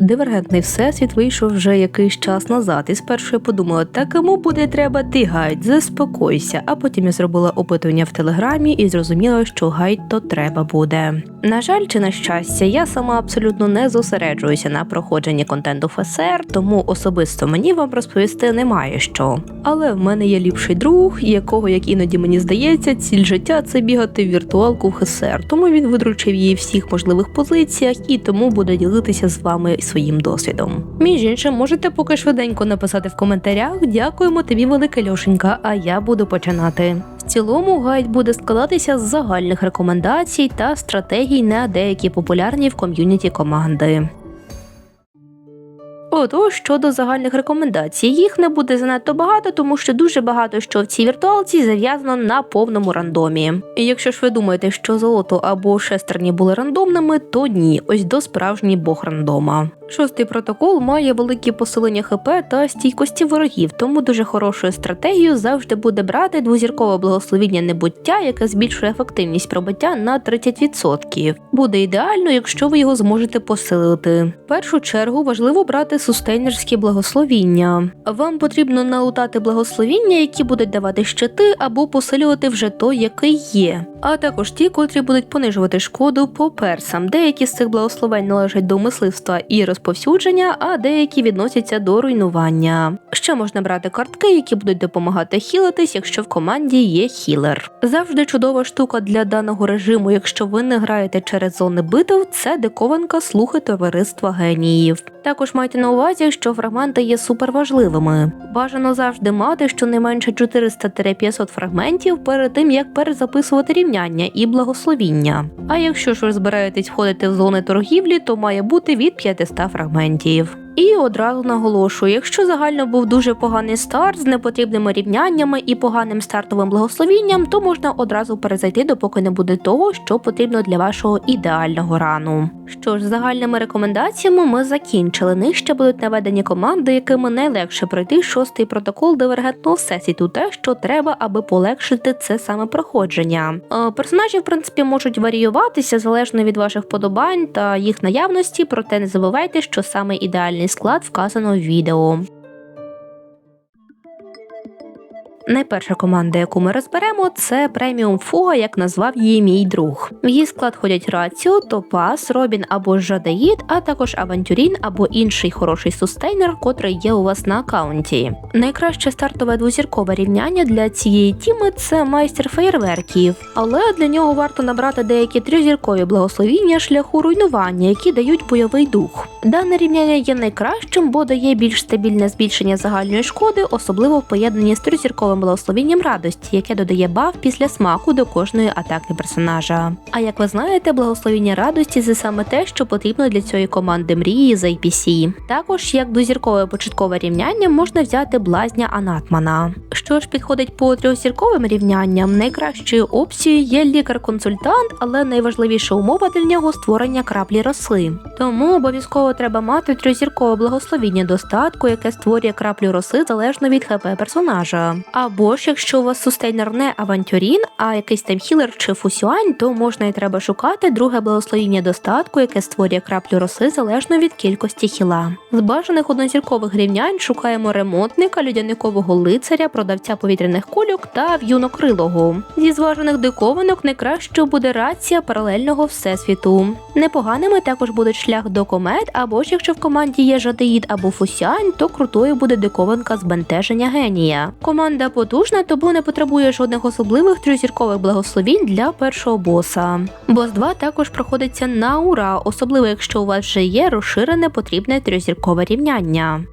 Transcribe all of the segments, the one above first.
Дивергентний всесвіт вийшов вже якийсь час назад, і спершу я подумала, та кому буде треба ти гайд, заспокойся. А потім я зробила опитування в телеграмі і зрозуміла, що гайд то треба буде. На жаль, чи на щастя, я сама абсолютно не зосереджуюся на проходженні контенту ФСР, тому особисто мені вам розповісти немає що. Але в мене є ліпший друг, якого, як іноді мені здається, ціль життя це бігати в віртуалку в ХСР, тому він видручив її всіх можливих позиціях і тому буде ділитися з вами своїм досвідом. Між іншим, можете поки швиденько написати в коментарях. Дякуємо тобі, велика Льошенька, а я буду починати. В цілому гайд буде складатися з загальних рекомендацій та стратегій на деякі популярні в ком'юніті команди. Отож, щодо загальних рекомендацій, їх не буде занадто багато, тому що дуже багато що в цій віртуалці зав'язано на повному рандомі. І якщо ж ви думаєте, що золото або шестерні були рандомними, то ні, ось до справжній бог рандома. Шостий протокол має великі посилення ХП та стійкості ворогів, тому дуже хорошою стратегією завжди буде брати двозіркове благословіння небуття, яке збільшує ефективність пробиття на 30%. Буде ідеально, якщо ви його зможете посилити. В першу чергу важливо брати сустейнерські благословіння. Вам потрібно налутати благословіння, які будуть давати щити або посилювати вже той, який є. А також ті, котрі будуть понижувати шкоду по персам. Деякі з цих благословень належать до мисливства і розповсюдження, а деякі відносяться до руйнування. Ще можна брати картки, які будуть допомагати хілитись, якщо в команді є хілер. Завжди чудова штука для даного режиму, якщо ви не граєте через зони битв, це дикованка слухи товариства геніїв. Також майте на увазі, що фрагменти є суперважливими. Бажано завжди мати щонайменше 400-500 фрагментів перед тим, як перезаписувати рівняння і благословіння. А якщо ж ви збираєтесь входити в зони торгівлі, то має бути від 500 фрагментів. І одразу наголошую, якщо загально був дуже поганий старт з непотрібними рівняннями і поганим стартовим благословінням, то можна одразу перезайти, допоки не буде того, що потрібно для вашого ідеального рану. Що ж, загальними рекомендаціями ми закінчили. Нижче будуть наведені команди, якими найлегше пройти шостий протокол дивергентного всесвіту, те, що треба, аби полегшити це саме проходження. Е, Персонажі, в принципі, можуть варіюватися залежно від ваших подобань та їх наявності, проте не забувайте, що саме ідеальний склад вказано в відео. Найперша команда, яку ми розберемо, це преміум фуга, як назвав її мій друг. В її склад ходять Раціо, Топас, Робін або Жадаїд, а також Авантюрін або інший хороший сустейнер, котрий є у вас на аккаунті. Найкраще стартове двозіркове рівняння для цієї тіми це майстер феєрверків, але для нього варто набрати деякі трьохзіркові благословіння шляху руйнування, які дають бойовий дух. Дане рівняння є найкращим, бо дає більш стабільне збільшення загальної шкоди, особливо в поєднанні з благословінням радості, яке додає баф після смаку до кожної атаки персонажа. А як ви знаєте, благословіння радості це саме те, що потрібно для цієї команди мрії з IPC. Також як дозіркове початкове рівняння можна взяти блазня Анатмана. Що ж підходить по трьохзірковим рівнянням, найкращою опцією є лікар-консультант, але найважливіша умова для нього створення краплі росли. Тому обов'язково треба мати трьохзіркове благословіння достатку, яке створює краплю роси залежно від ХП персонажа. Або ж якщо у вас сустейнер не авантюрін, а якийсь там хілер чи фусюань, то можна і треба шукати друге благословіння достатку, яке створює краплю роси залежно від кількості хіла. З бажаних однозіркових рівнянь шукаємо ремонтника, людяникового лицаря, продавця повітряних кульок та в'юнокрилого. Зі зважених диковинок найкраще буде рація паралельного всесвіту. Непоганими також буде шлях до комет, або ж якщо в команді є жадеїд або фусянь, то крутою буде диковинка збентеження генія. Команда потужна, тому не потребує жодних особливих трьохзіркових благословінь для першого боса. Бос 2 також проходиться на ура, особливо якщо у вас вже є розширене потрібне трьохзіркове рівняння.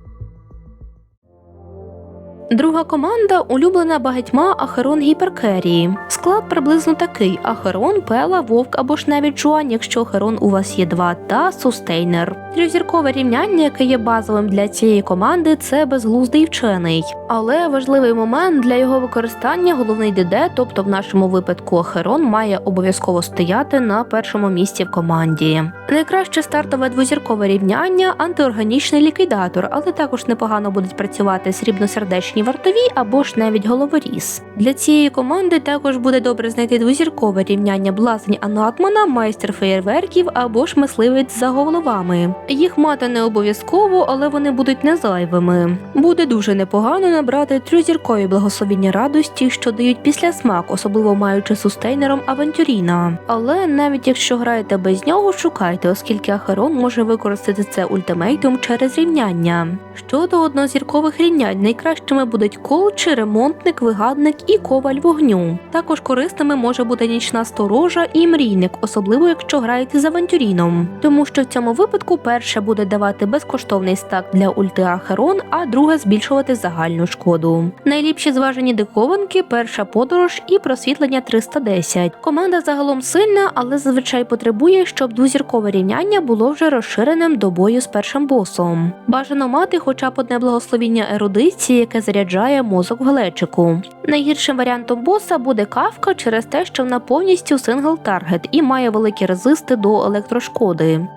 Друга команда улюблена багатьма Ахерон Гіперкерії. Склад приблизно такий: Ахерон, Пела, Вовк або ж навіть Жуань, якщо Ахерон у вас є два, та Сустейнер. Трьохзіркове рівняння, яке є базовим для цієї команди, це безглуздий вчений. Але важливий момент для його використання головний ДД, тобто в нашому випадку Ахерон, має обов'язково стояти на першому місці в команді. Найкраще стартове двозіркове рівняння антиорганічний ліквідатор, але також непогано будуть працювати срібносердечні сердечні вартові або ж навіть головоріз. Для цієї команди також буде добре знайти двозіркове рівняння блазень Анатмана, майстер феєрверків або ж мисливець за головами. Їх мати не обов'язково, але вони будуть не зайвими. Буде дуже непогано набрати трьозіркові благословіння радості, що дають після смак, особливо маючи сустейнером Авентюріна. Але навіть якщо граєте без нього, шукайте, оскільки Ахерон може використати це ультимейтум через рівняння. Щодо однозіркових рівнянь, найкращими будуть колчі, ремонтник, вигадник і коваль вогню. Також корисними може бути нічна сторожа і мрійник, особливо якщо граєте з авантюріном. Тому що в цьому випадку перше буде давати безкоштовний стак для ульти Ахерон, а друге збільшувати загальну шкоду. Найліпші зважені дикованки, перша подорож і просвітлення 310. Команда загалом сильна, але зазвичай потребує, щоб двозіркове рівняння було вже розширеним до бою з першим босом. Бажано мати хоча б одне благословіння ерудиції, яке заряджає мозок в глечику. Найгіршим варіантом боса буде кавка через те, що вона повністю сингл таргет і має великі резисти до електрошкоди.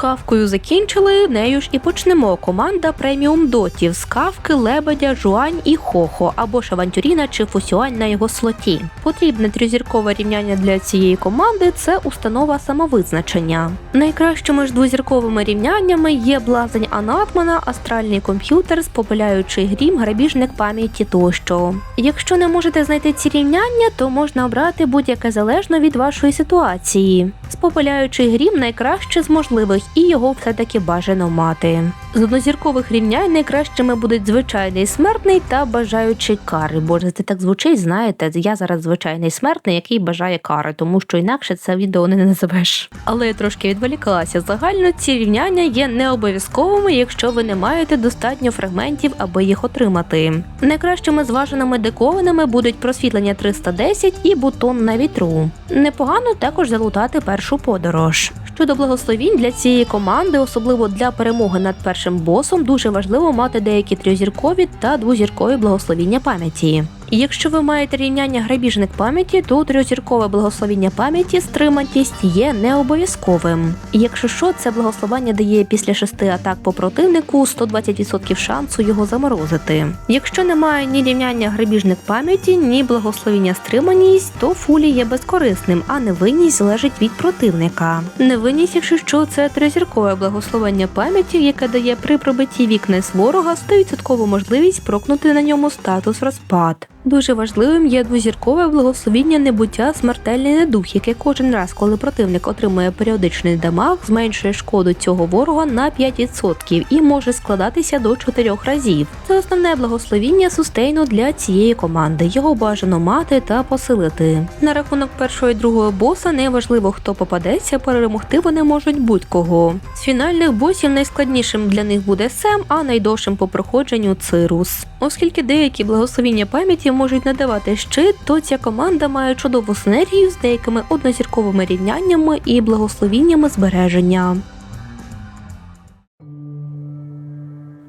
Кавкою закінчили, нею ж і почнемо. Команда преміум дотів з кавки, лебедя, жуань і хохо або ж авантюріна чи фусюань на його слоті. Потрібне трьозіркове рівняння для цієї команди це установа самовизначення. Найкращими ж двозірковими рівняннями є блазень Анатмана, астральний комп'ютер, спопиляючий грім, грабіжник пам'яті тощо. Якщо не можете знайти ці рівняння, то можна обрати будь-яке залежно від вашої ситуації. Спопиляючий грім найкраще з можливих, і його все-таки бажано мати. З однозіркових рівнянь найкращими будуть звичайний смертний та бажаючий кари. Боже, це так звучить, знаєте. Я зараз звичайний смертний, який бажає кари, тому що інакше це відео не називеш. Але я трошки відволікалася. Загально ці рівняння є не обов'язковими, якщо ви не маєте достатньо фрагментів, аби їх отримати. Найкращими зваженими декованими будуть просвітлення 310 і бутон на вітру. Непогано також залутати першу подорож. Щодо благословінь для цієї команди, особливо для перемоги над першим босом, дуже важливо мати деякі трьозіркові та двозіркові благословіння пам'яті. І якщо ви маєте рівняння грабіжник пам'яті, то трьозіркове благословіння пам'яті стриматість є не обов'язковим. І якщо що, це благословення дає після шести атак по противнику 120% шансу його заморозити. Якщо немає ні рівняння грабіжник пам'яті, ні благословіння стриманість, то фулі є безкорисним, а невинність залежить від противника. Невинність, якщо що, це тризіркове благословення пам'яті, яке дає при пробитті вікна з ворога 100% можливість прокнути на ньому статус розпад. Дуже важливим є двозіркове благословіння небуття смертельний недух, яке кожен раз, коли противник отримує періодичний дамаг, зменшує шкоду цього ворога на 5% і може складатися до 4 разів. Це основне благословіння сустейну для цієї команди. Його бажано мати та посилити. На рахунок першого і другого боса неважливо, хто попадеться, перемогти вони можуть будь-кого. З фінальних босів найскладнішим для них буде Сем, а найдовшим по проходженню Цирус. Оскільки деякі благословіння пам'яті можуть надавати щит, то ця команда має чудову синергію з деякими однозірковими рівняннями і благословіннями збереження.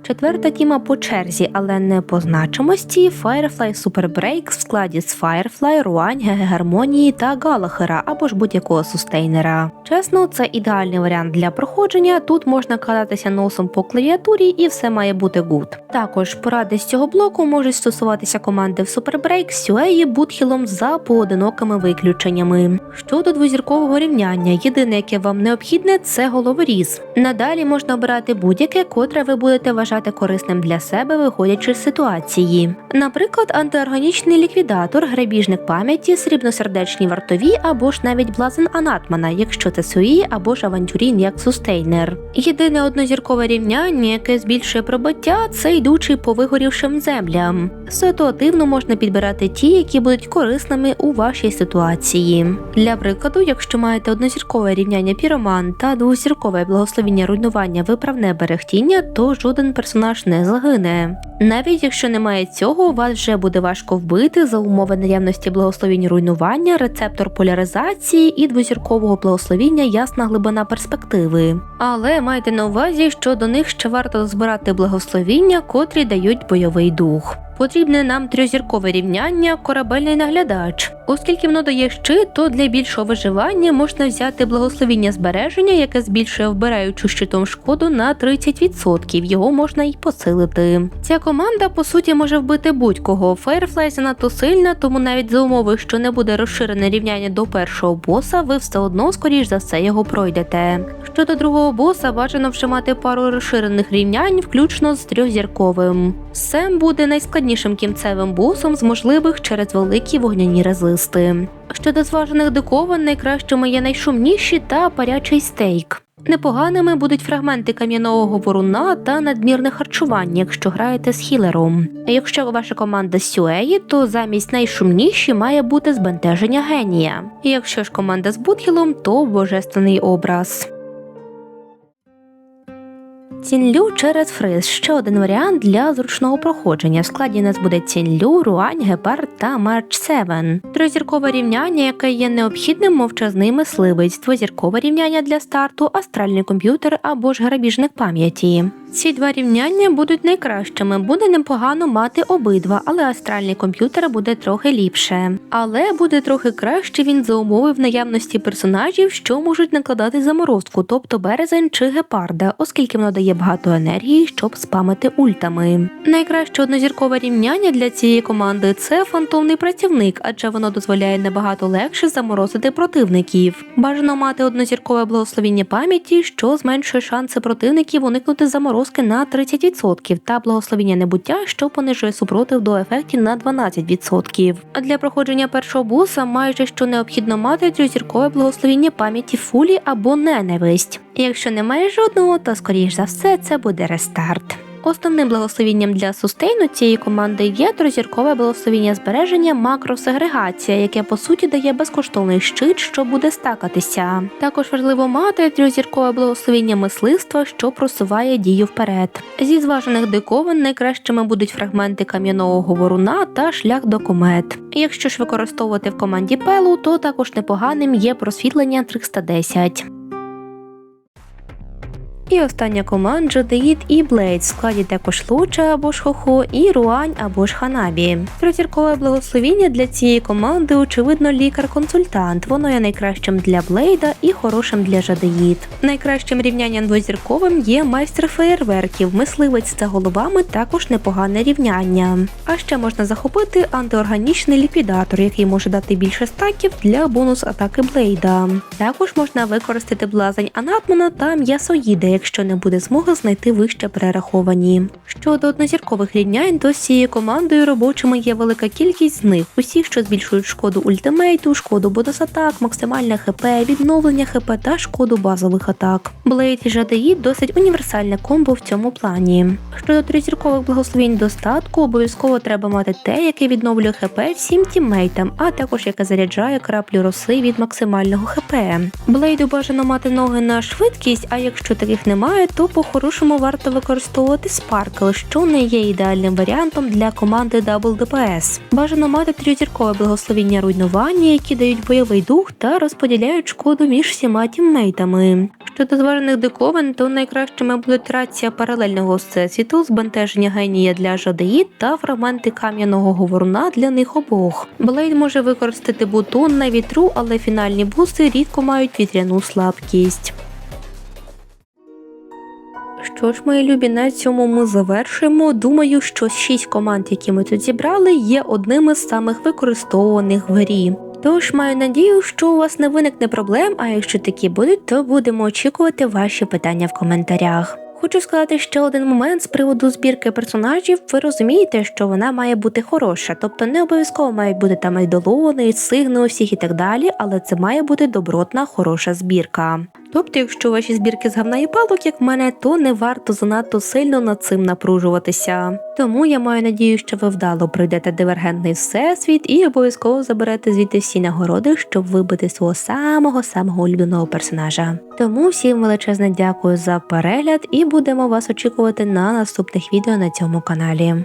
Четверта тіма по черзі, але не по значимості Firefly Super Break в складі з Firefly, Руань, Геге Гармонії та Галахера або ж будь-якого сустейнера. Чесно, це ідеальний варіант для проходження. Тут можна кататися носом по клавіатурі і все має бути гуд. Також поради з цього блоку можуть стосуватися команди в Super Break, Сюеї, Бутхілом за поодинокими виключеннями. Щодо двозіркового рівняння, єдине, яке вам необхідне, це головоріз. Надалі можна обирати будь-яке, котре ви будете вважати корисним для себе, виходячи з ситуації. Наприклад, антиорганічний ліквідатор, грабіжник пам'яті, срібносердечні вартові або ж навіть блазен Анатмана, якщо це Суї або ж авантюрін як сустейнер. Єдине однозіркове рівняння, яке збільшує пробиття, це йдучий по вигорівшим землям. Ситуативно можна підбирати ті, які будуть корисними у вашій ситуації. Для прикладу, якщо маєте однозіркове рівняння піроман та двозіркове благословіння руйнування виправне берегтіння, то жоден персонаж не загине. Навіть якщо немає цього, вас вже буде важко вбити за умови наявності благословінь руйнування, рецептор поляризації і двозіркового благословіння ясна глибина перспективи. Але майте на увазі, що до них ще варто збирати благословіння, котрі дають бойовий дух. Потрібне нам трьохзіркове рівняння корабельний наглядач. Оскільки воно дає щит, то для більшого виживання можна взяти благословіння збереження, яке збільшує вбираючу щитом шкоду на 30%. Його можна й посилити. Ця команда по суті може вбити будь-кого. Firefly занадто сильна, тому навіть за умови, що не буде розширене рівняння до першого боса, ви все одно, скоріш за все, його пройдете. Щодо другого боса, бажано вже мати пару розширених рівнянь, включно з трьохзірковим. Сем буде найскладнішим кінцевим босом з можливих через великі вогняні резисти. Щодо зважених диковин, найкращими є найшумніші та парячий стейк. Непоганими будуть фрагменти кам'яного воруна та надмірне харчування, якщо граєте з хілером. Якщо ваша команда з Сюеї, то замість найшумніші має бути збентеження генія. Якщо ж команда з Будхілом, то божественний образ. Цінлю через фриз ще один варіант для зручного проходження. В складі нас буде цінлю, руань, гепард та марч 7. Тризіркове рівняння, яке є необхідним, мовчазний мисливець, двозіркове рівняння для старту, астральний комп'ютер або ж грабіжник пам'яті. Ці два рівняння будуть найкращими. Буде непогано мати обидва, але астральний комп'ютер буде трохи ліпше. Але буде трохи краще він за умови в наявності персонажів, що можуть накладати заморозку, тобто березень чи гепарда, оскільки воно дає багато енергії, щоб спамити ультами. Найкраще однозіркове рівняння для цієї команди це фантомний працівник, адже воно дозволяє набагато легше заморозити противників. Бажано мати однозіркове благословіння пам'яті, що зменшує шанси противників уникнути заморозки на 30% та благословіння небуття, що понижує супротив до ефектів на 12%. А для проходження першого буса майже що необхідно мати трьохзіркове благословіння пам'яті фулі або ненависть. Якщо немає жодного, то скоріш за все це буде рестарт. Основним благословінням для сустейну цієї команди є трозіркове благословіння збереження макросегрегація, яке по суті дає безкоштовний щит, що буде стакатися. Також важливо мати трьохзіркове благословіння мисливства, що просуває дію вперед. Зі зважених диковин найкращими будуть фрагменти кам'яного говоруна та шлях до комет. Якщо ж використовувати в команді пелу, то також непоганим є просвітлення 310. І остання команда Деїд і Блейд в складі також Луча або ж Хохо і Руань або ж Ханабі. Трьохзіркове благословіння для цієї команди, очевидно, лікар-консультант. Воно є найкращим для Блейда і хорошим для Жадеїд. Найкращим рівнянням двозірковим є майстер феєрверків, мисливець за головами також непогане рівняння. А ще можна захопити антиорганічний ліквідатор, який може дати більше стаків для бонус атаки Блейда. Також можна використати блазень Анатмана та м'ясоїда, якщо не буде змоги знайти вище перераховані. Щодо однозіркових рівнянь, то з цією командою робочими є велика кількість з них, усі, що збільшують шкоду ультимейту, шкоду бонус атак, максимальне ХП, відновлення ХП та шкоду базових атак. Блейд і Жадеїд досить універсальне комбо в цьому плані. Щодо тризіркових благословень достатку, обов'язково треба мати те, яке відновлює ХП всім тіммейтам, а також яке заряджає краплю роси від максимального ХП. Блейду бажано мати ноги на швидкість, а якщо таких немає, то по-хорошому варто використовувати Sparkle, що не є ідеальним варіантом для команди Double DPS. Бажано мати трьохзіркове благословіння руйнування, які дають бойовий дух та розподіляють шкоду між всіма тіммейтами. Щодо зварених диковин, то найкращими будуть рація паралельного всесвіту, збентеження генія для Жадеїд та фрагменти кам'яного говоруна для них обох. Блейд може використати бутон на вітру, але фінальні буси рідко мають вітряну слабкість. Що ж, мої любі, на цьому ми завершуємо. Думаю, що шість команд, які ми тут зібрали, є одними з самих використовуваних в грі. Тож маю надію, що у вас не виникне проблем, а якщо такі будуть, то будемо очікувати ваші питання в коментарях. Хочу сказати ще один момент з приводу збірки персонажів. Ви розумієте, що вона має бути хороша, тобто не обов'язково мають бути там айдолони, сигни усіх і так далі, але це має бути добротна, хороша збірка. Тобто, якщо ваші збірки з гавна і палок, як в мене, то не варто занадто сильно над цим напружуватися. Тому я маю надію, що ви вдало пройдете дивергентний всесвіт і обов'язково заберете звідти всі нагороди, щоб вибити свого самого самого улюбленого персонажа. Тому всім величезне дякую за перегляд і будемо вас очікувати на наступних відео на цьому каналі.